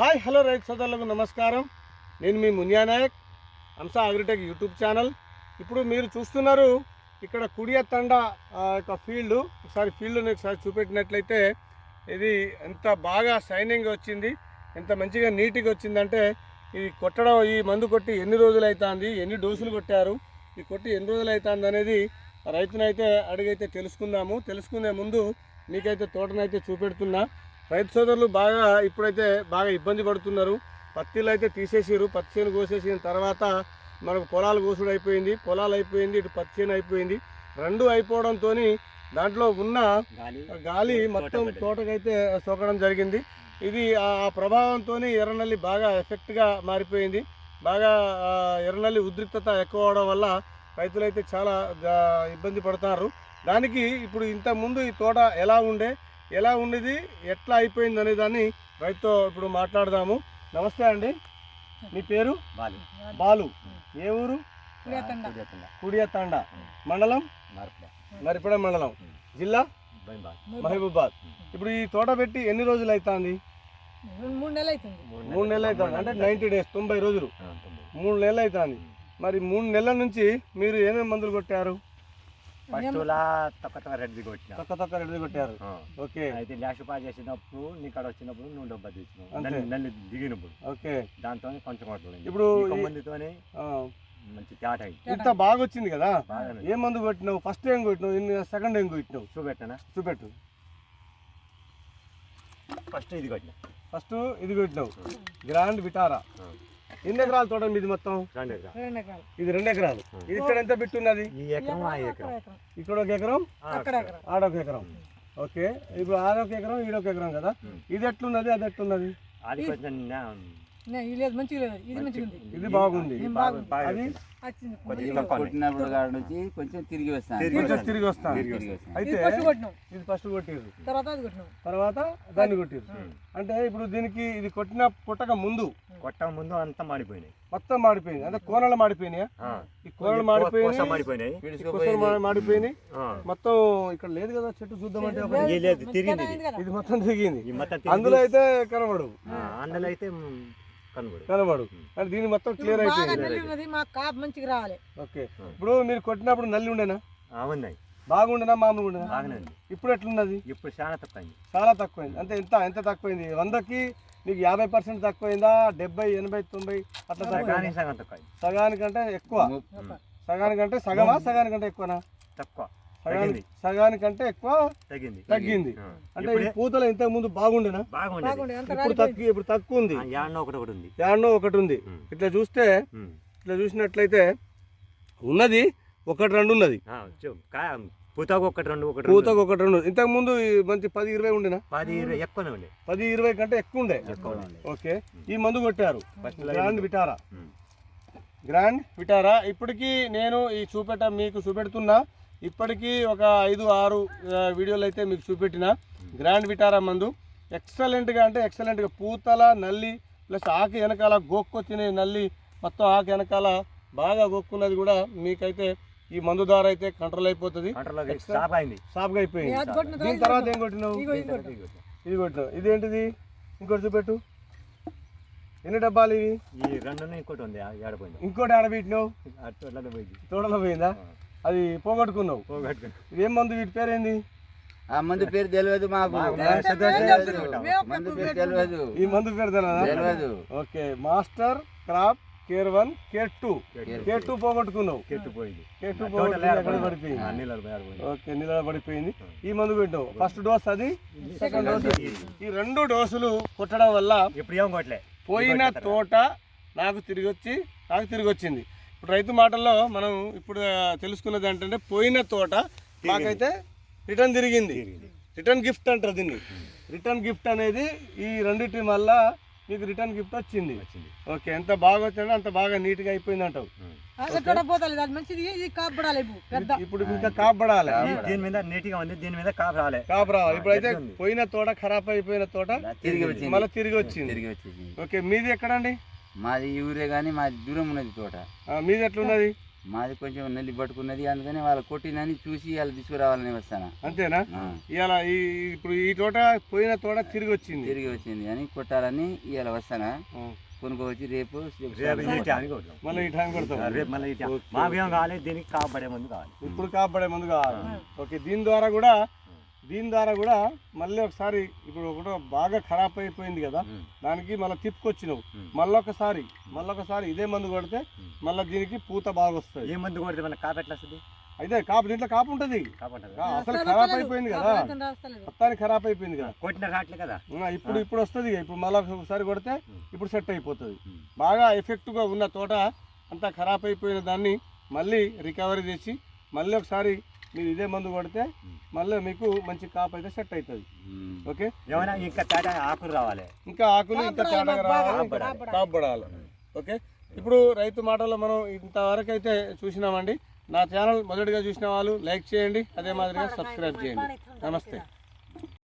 Hi hello రైతు సోదరులకు నమస్కారం. నేను మీ మున్యానాయక్ హంస అగ్రిటెక్ యూట్యూబ్ ఛానల్. ఇప్పుడు మీరు చూస్తున్నారు ఇక్కడ కుడియ తండ ఆ, యొక్క ఫీల్డ్. ఒకసారి ఫీల్డ్ని ఒకసారి చూపెట్టినట్లయితే ఇది ఎంత బాగా షైనింగ్ వచ్చింది ఎంత మంచిగా నీట్గా వచ్చిందంటే ఇది కొట్టడం ఈ మందు కొట్టి ఎన్ని రోజులు అవుతుంది ఎన్ని డోసులు కొట్టారు ఈ కొట్టి ఎన్ని రోజులు అవుతుంది అనేది రైతునైతే అడిగైతే తెలుసుకుందాము. తెలుసుకునే ముందు మీకైతే తోటనైతే చూపెడుతున్నా. రైతు సోదరులు బాగా ఇప్పుడైతే బాగా ఇబ్బంది పడుతున్నారు. పత్తిలు అయితే తీసేసారు పత్తి చేను కోసేసిన తర్వాత మనకు పొలాలు కోసుడు అయిపోయింది. పొలాలు అయిపోయింది ఇటు పత్తి చేను అయిపోయింది. రెండు అయిపోవడంతో దాంట్లో ఉన్న గాలి. మొత్తం తోటకైతే సోకడం జరిగింది. ఇది ఆ ప్రభావంతో ఎర్రనల్లి బాగా ఎఫెక్ట్గా మారిపోయింది. బాగా ఎర్రనల్లి ఉద్రిక్తత ఎక్కువ అవడం వల్ల రైతులైతే చాలా ఇబ్బంది పడుతున్నారు దానికి ఇప్పుడు ఇంత ముందు ఈ తోట ఎలా ఉండే? ఎలా ఉండేది ఎట్లా అయిపోయింది అనే దాన్ని రైతుతో ఇప్పుడు మాట్లాడదాము. నమస్తే అండి. మీ పేరు? బాలు. బాలు. ఏ ఊరు? పులియతండ. కుడియ తాండ మండలం? మరిపడ. మండలం. జిల్లా? మహబూబాద్. ఇప్పుడు ఈ తోట పెట్టి ఎన్ని రోజులు అవుతుంది మూడు నెలలు అవుతుంది మూడు నెలలు. అవుతుంది అంటే నైంటీ డేస్ తొంభై రోజులు. మూడు నెలలు అవుతుంది మరి మూడు నెలల నుంచి మీరు ఏమేమి మందులు కొట్టారు? తక్కువ రెడ్డి కొట్టిన. తక్కువ తక్కువ రెడీ కొట్టారు. ఓకే. అయితే ల్యాష్ పాస్ చేసినప్పుడు నీ కాడ వచ్చినప్పుడు నువ్వు డబ్బా. తెచ్చినావు నన్ను దిగినప్పుడు. ఓకే. దాంతో కొంచెం కొట్టలేదు ఇప్పుడు మందితోనే మంచి తేట ఇంత బాగా వచ్చింది కదా ఏ మందు కొట్టినావు? ఫస్ట్ ఏం కొట్టినావు? ఇన్ని సెకండ్ ఏం కొట్టినావు? చూపెట్టనా? చూపెట్టు. ఫస్ట్ ఇది కొట్టిన. ఫస్ట్ ఇది కొట్టినావు. Grand Vitara? ఎన్ని ఎకరాల తోట మీది మొత్తం? ఇది రెండు ఎకరాలు. ఇది ఇక్కడ ఎంత పెట్టున్నది ఈ ఎకరం ఆ అక్కడ ఎకరం. ఎకరం ఇక్కడ ఒక ఎకరం? ఆడొక ఎకరం. ఓకే. ఇప్పుడు ఆడొక ఎకరం ఈడొక ఎకరం కదా? ఇది ఎట్లున్నది? అది ఎట్లున్నది? అది కొంచెం నా- నే, ఇది ఇది ఇది బాగుంది. కొంచెం తిరిగి వస్తాను తిరిగి వస్తాను. ఇది అయితే ఫస్ట్ కొట్టినాం. ఇది ఫస్ట్ కొట్టిర్రు. తర్వాత అది కొట్టినాం. తర్వాత దాన్ని కొట్టిర్రు. అంటే ఇప్పుడు దీనికి ఇది కొట్టిన పుట్టక ముందు కొట్ట ముందు అంతా మాడిపోయినాయి. మొత్తం మాడిపోయింది అంటే కోనలు మాడిపోయినాయి? ఆ. ఈ కోనలు కోస మాడిపోయినాయి. మాడిపోయినాయి. మాడిపోయినాయి. మొత్తం ఇక్కడ లేదు కదా చెట్టు చూద్దామంటే లేదు తిరిగింది ఇది. మొత్తం తిరిగింది. అందులో అయితే కనబడు అందులో అయితే కనబడు కనబడు అంటే దీని మొత్తం క్లియర్ అయిపోయింది. మంచిగా రావాలి. ఓకే. ఇప్పుడు మీరు కొట్టినప్పుడు నల్లి ఉండేనా? ఉన్నాయి. బాగుండేనా మామూలుగా ఉండేనా? బాగానే ఉంది. ఇప్పుడు ఎట్లున్నది? ఇప్పుడు చాలా తక్కువ అయింది చాలా తక్కువైంది. అంటే ఎంత ఎంత తక్కువైంది? వందకి నీకు యాభై పర్సెంట్ తక్కువైందా? డెబ్బై ఎనభై తొంభై? అట్లా సగానికంటే ఎక్కువ? సగానికంటే సగమా? సగానికంటే ఎక్కువనా? తక్కువ. సగానికి సగానికంటే ఎక్కువ? తగ్గింది. తగ్గింది. అంటే ఈ పూతలు ఇంతకు ముందు బాగుండేనా ఇప్పుడు తక్కువ ఇప్పుడు తక్కువ ఉంది యాడనో ఒకటి ఒకటి ఉంది. యాడనో ఒకటి ఉంది. ఉమ్. ఇట్లా చూస్తే. ఇట్లా చూసినట్లయితే ఉన్నది ఒకటి రెండు ఉన్నది. ఆ, చూ, కా- పూతకు ఒకటి రెండు ఒకటి. పూతకు ఒకటి రెండు. ఇంతకు ముందు మంచి పది ఇరవై ఉండేనా? పది ఇరవై ఎక్కువనే ఉండే. పది ఇరవై కంటే ఎక్కువ ఉండే? ఓకే. ఈ మందు కొట్టారు. Grand Vitara. గ్రాండ్ విటారా ఇప్పటికీ నేను ఈ చూపెట్ట మీకు చూపెడుతున్నా. ఇప్పటికీ ఒక ఐదు ఆరు వీడియోలు అయితే మీకు చూపెట్టిన. గ్రాండ్ విటారా మందు. ఎక్సలెంట్గా అంటే ఎక్సలెంట్గా పూతల నల్లి ప్లస్ ఆకు వెనకాల గోక్కొచ్చిన నల్లి మొత్తం ఆకు వెనకాల బాగా గోక్కున్నది కూడా మీకైతే ఈ మందు ద్వారా అయితే కంట్రోల్ అయిపోతుంది. సాఫ్గా అయిపోయింది. దీని తర్వాత ఏం కొట్టినావు? ఇది కొట్టినాం. ఇది కొట్టినావు. ఇదేంటిది ఇంకోటి చూపెట్టు. ఎన్ని డబ్బాలు ఇవి? ఈ రెండు ఇంకోటి ఉంది ఆ, ఏడపోయింది. ఇంకోటి ఆడబెట్టినావు అట్లా పోయింది. అది పోగొట్టుకున్నావు. పోగొట్టుకుని ఇదేం మందు? వీటి పేరేంది? ఆ మంది పేరు తెలియదు మాకు. మంది పేరు తెలియదు. ఈ మందు పేరు తెలియదా? తెలియదు. Okay. Master crop care one care two. Care two పోగొట్టుకున్నావు. Care two. పడిపోయింది. ఓకే నీళ్ళ పడిపోయింది. ఈ మందు పెట్టావు ఫస్ట్ డోస్ అది? Second dose. ఈ రెండు డోసులు కొట్టడం వల్ల పోయిన తోట నాకు తిరిగి వచ్చి నాకు తిరిగి వచ్చింది. ఇప్పుడు రైతు మాటల్లో మనం ఇప్పుడు తెలుసుకున్నది ఏంటంటే పోయిన తోట మాకైతే రిటర్న్ తిరిగింది. రిటర్న్ గిఫ్ట్ అంటారు దీన్ని. రిటర్న్ గిఫ్ట్ అనేది ఈ రెండింటి వల్ల మీకు రిటర్న్ గిఫ్ట్ వచ్చింది. వచ్చింది. ఓకే ఎంత బాగా వచ్చిందో అంత బాగా నీట్గా అయిపోయింది అంటావు. ఇప్పుడు పెద్ద. ఇప్పుడు ఇంకా కాపడాలి దీని మీద నీట్గా ఉంది దీని మీద కాపు రాలే కాపు రావాలి ఇప్పుడైతే ఉంది. పోయిన తోట ఖరాబ్ అయిపోయిన తోట తిరిగి వచ్చింది. మళ్ళీ తిరిగి వచ్చింది. తిరిగి వచ్చేసింది ఓకే మీది ఎక్కడండి? మాది ఊరే కానీ మాది దూరం ఉన్నది తోట. ఆ, మీది ఎట్లున్నది? మాది కొంచెం నల్లి పట్టుకున్నది అందుకని వాళ్ళ కొట్టినని చూసి వాళ్ళు తీసుకురావాలని వస్తాను. అంతేనా? ఇవాళ ఈ ఇప్పుడు ఈ తోట పోయిన తోట తిరిగి వచ్చింది. తిరిగి వచ్చింది అని కొట్టాలని ఇవాళ వస్తానా. కొనుక్కోవచ్చి రేపు. మళ్ళీ దీనికి కాపాడే ముందు కావాలి. ఇప్పుడు కాపాడే ముందు కావాలి. ఓకే దీని ద్వారా కూడా దీని ద్వారా కూడా మళ్ళీ ఒకసారి ఇప్పుడు ఒకటో బాగా ఖరాబ్ అయిపోయింది కదా. దానికి మళ్ళీ తిప్పుకొచ్చినావు. మళ్ళీ ఒకసారి మళ్ళీ ఒకసారి ఇదే మందు కొడితే మళ్ళీ దీనికి పూత బాగా వస్తుంది. ఏ మందు కొడితే మన కాపు ఎట్లా వస్తుంది? అయితే కాపు దీంట్లో కాపు ఉంటుంది. అసలు ఖరాబ్ అయిపోయింది కదా. మొత్తానికి ఖరాబ్ అయిపోయింది కదా. కొట్టిన రావట్లే కదా. ఇప్పుడు ఇప్పుడు వస్తుంది ఇప్పుడు మళ్ళీ ఒకసారి కొడితే ఇప్పుడు సెట్ అయిపోతుంది. బాగా ఎఫెక్ట్గా ఉన్న తోట అంతా ఖరాబ్ అయిపోయిన దాన్ని మళ్ళీ రికవరీ చేసి మళ్ళీ ఒకసారి మీరు ఇదే మందు కొడితే మళ్ళీ మీకు మంచి కాపు అయితే సెట్ అవుతుంది. ఓకే? ఏమైనా ఇంకా తేడా ఆకులు రావాలి? ఇంకా ఆకులు ఇంకా తేడాగా రావాలి. కాపడాలి ఓకే? ఇప్పుడు రైతు మాటల్లో మనం ఇంతవరకు అయితే చూసినామండి. నా ఛానల్ మొదటిగా చూసిన వాళ్ళు లైక్ చేయండి అదే మాదిరిగా సబ్స్క్రైబ్ చేయండి. నమస్తే.